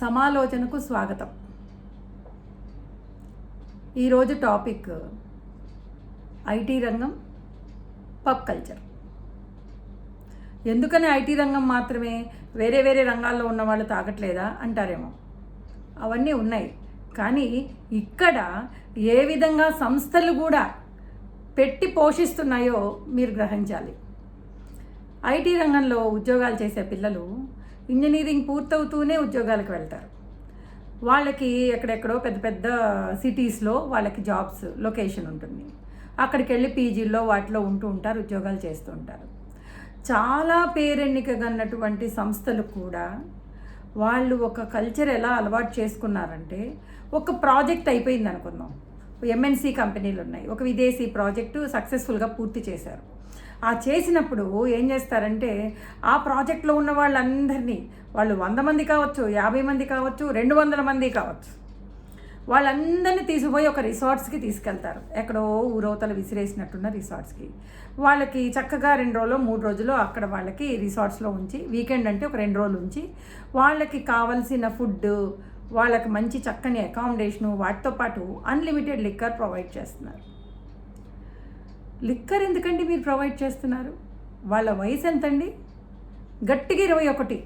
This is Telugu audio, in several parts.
సమాలోచనకు స్వాగతం. ఈరోజు టాపిక్ ఐటీ రంగం పబ్ కల్చర్. ఎందుకని ఐటీ రంగం మాత్రమే వేరే వేరే రంగాల్లో ఉన్న వాళ్ళు తాగట్లేదా అంటారేమో. అవన్నీ ఉన్నాయి. కానీ ఇక్కడ ఏ విధంగా సంస్థలు కూడా పెట్టి పోషిస్తున్నాయో మీరు గ్రహించాలి. ఐటీ రంగంలో ఉద్యోగాలు చేసే పిల్లలు ఇంజనీరింగ్ పూర్తవుతూనే ఉద్యోగాలకు వెళ్తారు. వాళ్ళకి ఎక్కడెక్కడో పెద్ద పెద్ద సిటీస్లో వాళ్ళకి జాబ్స్ లొకేషన్ ఉంటుంది. అక్కడికి వెళ్ళి పీజీల్లో వాటిలో ఉంటూ ఉంటారు ఉద్యోగాలు చేస్తూ ఉంటారు. చాలా పేరెన్నికగన్నటువంటి సంస్థలు కూడా వాళ్ళు ఒక కల్చర్ ఎలా అలవాటు చేసుకున్నారంటే ఒక ప్రాజెక్ట్ అయిపోయింది అనుకుందాం ఎంఎన్సీ కంపెనీలు ఉన్నాయి ఒక విదేశీ ప్రాజెక్టు సక్సెస్ఫుల్గా పూర్తి చేశారు. ఆ చేసినప్పుడు ఏం చేస్తారంటే ఆ ప్రాజెక్ట్లో ఉన్న వాళ్ళందరినీ వాళ్ళు వంద మంది కావచ్చు యాభై మంది కావచ్చు రెండు వందల మంది కావచ్చు వాళ్ళందరినీ తీసుకుపోయి ఒక రిసార్ట్స్కి తీసుకెళ్తారు. ఎక్కడో ఊరవతల విసిరేసినట్టున్న రిసార్ట్స్కి. వాళ్ళకి చక్కగా రెండు రోజులు మూడు రోజులు అక్కడ వాళ్ళకి రిసార్ట్స్లో ఉంచి వీకెండ్ అంటే ఒక రెండు రోజులు ఉంచి వాళ్ళకి కావలసిన ఫుడ్ వాళ్ళకి మంచి చక్కని అకామిడేషను వాటితో పాటు అన్లిమిటెడ్ లిక్కర్ ప్రొవైడ్ చేస్తున్నారు. లిక్కర్ ఎందుకండి మీరు ప్రొవైడ్ చేస్తున్నారు? వాళ్ళ వయసు ఎంతండి? గట్టిగా ఇరవై ఒకటి.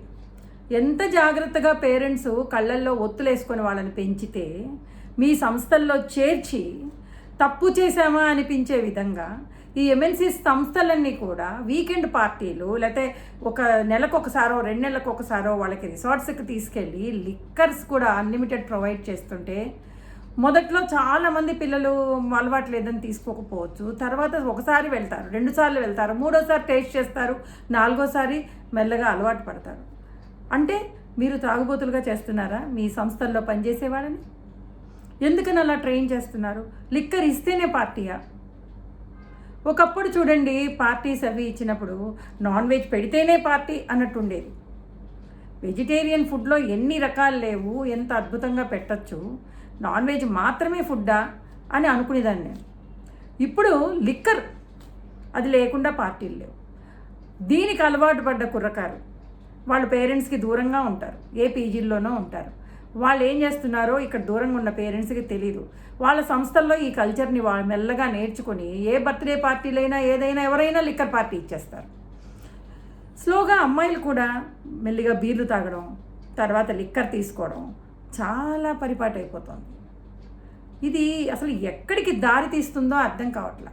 ఎంత జాగ్రత్తగా పేరెంట్స్ కళ్ళల్లో ఒత్తులేసుకొని వాళ్ళని పెంచితే మీ సంస్థల్లో చేర్చి తప్పు చేశామా అనిపించే విధంగా ఈ ఎంఎన్సీ సంస్థలన్నీ కూడా వీకెండ్ పార్టీలు లేకపోతే ఒక నెలకు ఒకసారో రెండు నెలలకు ఒకసారో వాళ్ళకి రిసార్ట్స్కి తీసుకెళ్ళి లిక్కర్స్ కూడా అన్లిమిటెడ్ ప్రొవైడ్ చేస్తుంటే మొదట్లో చాలామంది పిల్లలు అలవాటు లేదని తీసుకోకపోవచ్చు. తర్వాత ఒకసారి వెళ్తారు రెండుసార్లు వెళ్తారు మూడోసారి టేస్ట్ చేస్తారు నాలుగోసారి మెల్లగా అలవాటు పడతారు. అంటే మీరు తాగుబోతులుగా చేస్తున్నారా? మీ సంస్థల్లో పనిచేసే వాళ్ళని ఎందుకని అలా ట్రైన్ చేస్తున్నారు? లిక్కర్ ఇస్తేనే పార్టీయా? ఒకప్పుడు చూడండి పార్టీస్ అవి ఇచ్చినప్పుడు నాన్ వెజ్ పెడితేనే పార్టీ అన్నట్టు ఉండేది వెజిటేరియన్ ఫుడ్లో ఎన్ని రకాలు లేవు ఎంత అద్భుతంగా పెట్టచ్చు. నాన్ వెజ్ మాత్రమే ఫుడ్డా అని అనుకునేదాన్ని. నేను ఇప్పుడు లిక్కర్ అది లేకుండా పార్టీలు లేవు. దీనికి అలవాటు పడ్డ కుర్రకారు. వాళ్ళ పేరెంట్స్కి దూరంగా ఉంటారు. ఏ పీజీల్లోనో ఉంటారు. వాళ్ళు ఏం చేస్తున్నారో ఇక్కడ దూరంగా ఉన్న పేరెంట్స్కి తెలియదు వాళ్ళ సంస్థల్లో ఈ కల్చర్ని వాళ్ళు మెల్లగా నేర్చుకొని ఏ బర్త్డే పార్టీలైనా ఏదైనా ఎవరైనా లిక్కర్ పార్టీ ఇచ్చేస్తారు. స్లోగా అమ్మాయిలు కూడా మెల్లిగా బీర్లు తాగడం తర్వాత లిక్కర్ తీసుకోవడం చాలా పరిపాటు అయిపోతుంది ఇది అసలు ఎక్కడికి దారి తీస్తుందో అర్థం కావట్లా.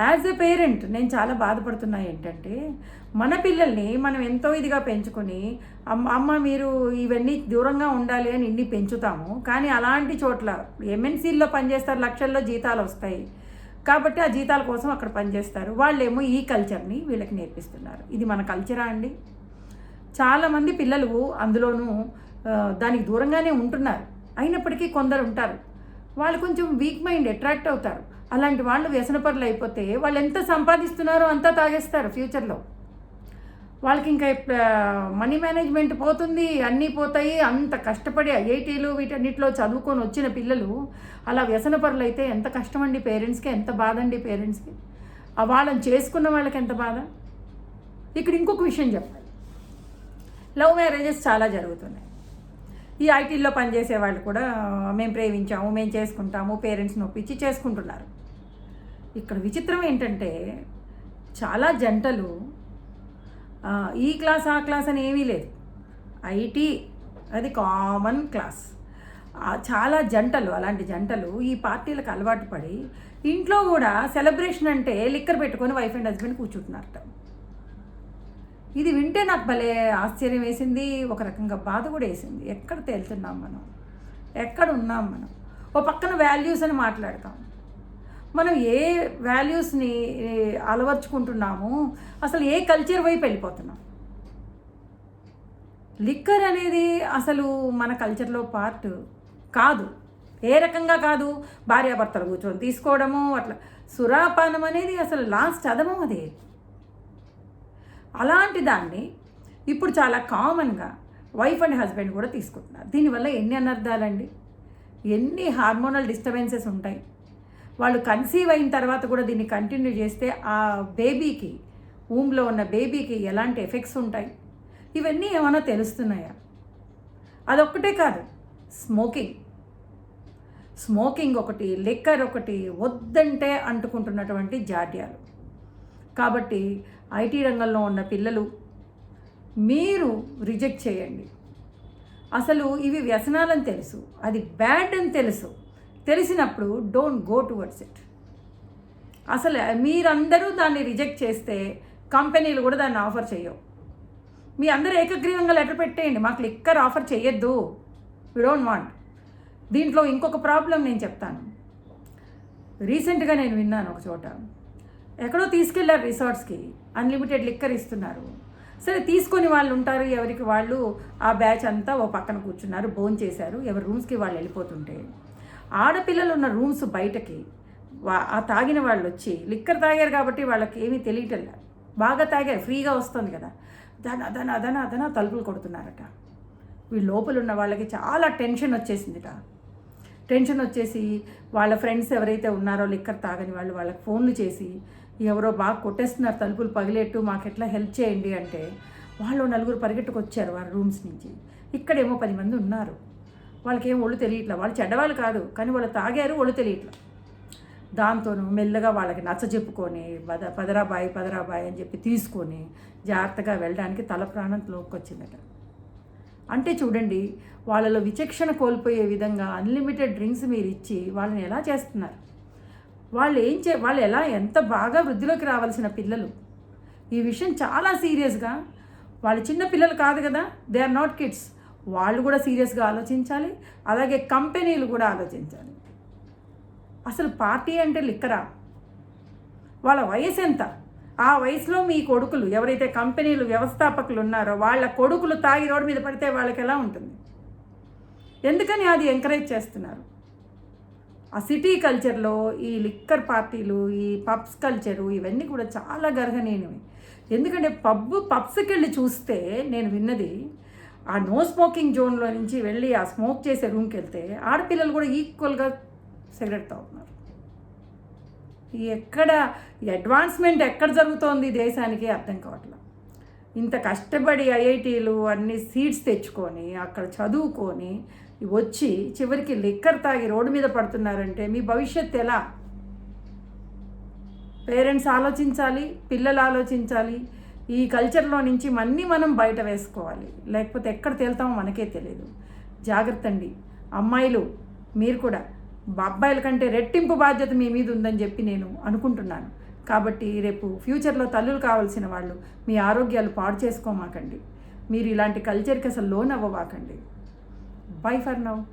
యాజ్ ఎ పేరెంట్ నేను చాలా బాధపడుతున్నా ఏంటంటే మన పిల్లల్ని మనం ఎంతో ఇదిగా పెంచుకొని అమ్మ అమ్మ మీరు ఇవన్నీ దూరంగా ఉండాలి అని ఇన్ని పెంచుతాము కానీ అలాంటి చోట్ల ఎంఎన్సీల్లో పనిచేస్తారు లక్షల్లో జీతాలు వస్తాయి. కాబట్టి ఆ జీతాల కోసం అక్కడ పనిచేస్తారు. వాళ్ళేమో ఈ కల్చర్ని వీళ్ళకి నేర్పిస్తున్నారు. ఇది మన కల్చరా అండి? చాలామంది పిల్లలు అందులోనూ దానికి దూరంగానే ఉంటున్నారు. అయినప్పటికీ కొందరు ఉంటారు. వాళ్ళు కొంచెం వీక్ మైండ్ అట్రాక్ట్ అవుతారు. అలాంటి వాళ్ళు వ్యసనపరులు అయిపోతే వాళ్ళు ఎంత సంపాదిస్తున్నారో అంతా తాగేస్తారు ఫ్యూచర్లో వాళ్ళకి ఇంకా మనీ మేనేజ్మెంట్ పోతుంది అన్నీ పోతాయి. అంత కష్టపడి ఐఐటీలు వీటన్నిటిలో చదువుకొని వచ్చిన పిల్లలు అలా వ్యసనపరులు అయితే ఎంత కష్టం అండి పేరెంట్స్కి ఎంత బాధ అండి పేరెంట్స్కి? ఆ వాళ్ళని చేసుకున్న వాళ్ళకి ఎంత బాధ? ఇక్కడ ఇంకొక విషయం చెప్పాలి. లవ్ మ్యారేజెస్ చాలా జరుగుతున్నాయి. ఈ ఐటీల్లో పనిచేసే వాళ్ళు కూడా మేము ప్రేమించాము మేము చేసుకుంటాము పేరెంట్స్ని ఒప్పించి చేసుకుంటున్నారు. ఇక్కడ విచిత్రం ఏంటంటే చాలా జంటలు ఈ క్లాస్ ఆ క్లాస్ అని ఏమీ లేదు. ఐటీ అది కామన్ క్లాస్. చాలా జంటలు అలాంటి జంటలు ఈ పార్టీలకు అలవాటు పడి ఇంట్లో కూడా సెలబ్రేషన్ అంటే లిక్కర్ పెట్టుకొని వైఫ్ అండ్ హస్బెండ్ కూర్చుంటున్నారట. ఇది వింటే నాకు భలే ఆశ్చర్యం వేసింది. ఒక రకంగా బాధ కూడా వేసింది. ఎక్కడ తేలుతున్నాం మనం? ఎక్కడ ఉన్నాం మనం? ఓ పక్కన వాల్యూస్ అని మాట్లాడతాం. మనం ఏ వాల్యూస్ని అలవర్చుకుంటున్నాము అసలు ఏ కల్చర్ వైపు వెళ్ళిపోతున్నాం? లిక్కర్ అనేది అసలు మన కల్చర్లో పార్ట్ కాదు. ఏ రకంగా కాదు. భార్యాభర్తలు కూర్చొని తీసుకోవడము అట్లా సురాపానం అనేది అసలు లాస్ట్ అదము అదే. అలాంటి దాన్ని ఇప్పుడు చాలా కామన్గా వైఫ్ అండ్ హస్బెండ్ కూడా తీసుకుంటున్నారు. దీనివల్ల ఎన్ని అనర్థాలండి? ఎన్ని హార్మోనల్ డిస్టర్బెన్సెస్ ఉంటాయి? వాళ్ళు కన్సీవ్ అయిన తర్వాత కూడా దీన్ని కంటిన్యూ చేస్తే ఆ బేబీకి ఊమ్లో ఉన్న బేబీకి ఎలాంటి ఎఫెక్ట్స్ ఉంటాయి? ఇవన్నీ ఏమైనా తెలుస్తున్నాయా? అదొక్కటే కాదు స్మోకింగ్. స్మోకింగ్ ఒకటి లిక్కర్ ఒకటి వద్దంటే అంటుకుంటున్నటువంటి జాడ్యాలు. కాబట్టి ఐటీ రంగంలో ఉన్న పిల్లలు మీరు రిజెక్ట్ చేయండి. అసలు ఇవి వ్యసనాలని తెలుసు అది బ్యాడ్ అని తెలుసు. తెలిసినప్పుడు డోంట్ గో టువర్డ్స్ ఇట్. అసలు మీరందరూ దాన్ని రిజెక్ట్ చేస్తే కంపెనీలు కూడా దాన్ని ఆఫర్ చేయవు. మీ అందరూ ఏకగ్రీవంగా లెటర్ పెట్టేయండి మాకు లిక్కర్ ఆఫర్ చేయొద్దు. వి డోంట్ వాంట్ దీంట్లో ఇంకొక ప్రాబ్లం నేను చెప్తాను. రీసెంట్గా నేను విన్నాను ఒక చోట. ఎక్కడో తీసుకెళ్ళారు రిసార్ట్స్కి. అన్లిమిటెడ్ లిక్కర్ ఇస్తున్నారు. సరే తీసుకొని వాళ్ళు ఉంటారు ఎవరికి వాళ్ళు ఆ బ్యాచ్ అంతా ఓ పక్కన కూర్చున్నారు భోన్ చేశారు. ఎవరి రూమ్స్కి వాళ్ళు వెళ్ళిపోతుంటే. ఆడపిల్లలు ఉన్న రూమ్స్ బయటకి. వా- ఆ తాగిన వాళ్ళు వచ్చి లిక్కర్ తాగారు కాబట్టి వాళ్ళకి ఏమీ తెలియటల్లా బాగా తాగారు ఫ్రీగా వస్తుంది కదా. దాని అదన అదన అదన తలుపులు కొడుతున్నారట. వీళ్ళు లోపల ఉన్న వాళ్ళకి చాలా టెన్షన్ వచ్చేసిందిట. టెన్షన్ వచ్చేసి వాళ్ళ ఫ్రెండ్స్ ఎవరైతే ఉన్నారో లిక్కర్ తాగని వాళ్ళు వాళ్ళకి ఫోన్లు చేసి ఎవరో బాగా కొట్టేస్తున్నారు తలుపులు పగిలేట్టు మాకు ఎట్లా హెల్ప్ చేయండి అంటే వాళ్ళు నలుగురు పరిగెట్టుకొచ్చారు వారి రూమ్స్ నుంచి. ఇక్కడేమో పది మంది ఉన్నారు. వాళ్ళకేం ఒళ్ళు తెలియట్లా. వాళ్ళు చెడ్డవాళ్ళు కాదు కానీ వాళ్ళు తాగారు ఒళ్ళు తెలియట్లా. దాంతోనూ మెల్లగా వాళ్ళకి నచ్చ చెప్పుకొని పద పదరాబాయి పదరాబాయి అని చెప్పి తీసుకొని జాగ్రత్తగా వెళ్ళడానికి తల ప్రాణం లోకొచ్చిందట అంటే చూడండి వాళ్ళలో విచక్షణ కోల్పోయే విధంగా అన్లిమిటెడ్ డ్రింక్స్ మీరు ఇచ్చి వాళ్ళని ఎలా చేస్తున్నారు? వాళ్ళు ఏం చే వాళ్ళు ఎలా ఎంత బాగా వృద్ధిలోకి రావాల్సిన పిల్లలు. ఈ విషయం చాలా సీరియస్గా. వాళ్ళు చిన్న పిల్లలు కాదు కదా దే ఆర్ నాట్ కిడ్స్. వాళ్ళు కూడా సీరియస్గా ఆలోచించాలి అలాగే కంపెనీలు కూడా ఆలోచించాలి. అసలు పార్టీ అంటే లిక్కరా? వాళ్ళ వయసు ఎంత? ఆ వయసులో మీ కొడుకులు ఎవరైతే కంపెనీలు వ్యవస్థాపకులు ఉన్నారో వాళ్ళ కొడుకులు తాగి రోడ్డు మీద పడితే వాళ్ళకి ఎలా ఉంటుంది? ఎందుకని అది ఎంకరేజ్ చేస్తున్నారు? ఆ సిటీ కల్చర్లో ఈ లిక్కర్ పార్టీలు ఈ పబ్స్ కల్చరు ఇవన్నీ కూడా చాలా గర్హనీయనివి ఎందుకంటే పబ్ పబ్స్కి వెళ్ళి చూస్తే నేను విన్నది ఆ నో స్మోకింగ్ జోన్లో నుంచి వెళ్ళి ఆ స్మోక్ చేసే రూమ్కి వెళ్తే ఆడపిల్లలు కూడా ఈక్వల్గా సిగరెట్ తాగుతున్నారు ఈ ఎక్కడ అడ్వాన్స్మెంట్ ఎక్కడ జరుగుతోంది దేశానికి అర్థం కావట్లేదు ఇంత కష్టపడి ఐఐటీలు అన్ని సీట్స్ తెచ్చుకొని అక్కడ చదువుకొని వచ్చి చివరికి లిక్కర్ తాగి రోడ్డు మీద పడుతున్నారంటే మీ భవిష్యత్తు ఎలా? పేరెంట్స్ ఆలోచించాలి పిల్లలు ఆలోచించాలి. ఈ కల్చర్లో నుంచి మన్ని మనం బయట వేసుకోవాలి. లేకపోతే ఎక్కడ తేలుతామో మనకే తెలియదు జాగ్రత్త అండి. అమ్మాయిలు మీరు కూడా. అబ్బాయిల కంటే రెట్టింపు బాధ్యత మీ మీద ఉందని చెప్పి నేను అనుకుంటున్నాను. కాబట్టి రేపు ఫ్యూచర్లో తల్లులు కావాల్సిన వాళ్ళు మీ ఆరోగ్యాలు పాడు చేసుకోమాకండి. మీరు ఇలాంటి కల్చర్కి అసలు లోన్ అవ్వవాకండి Pai Infernal.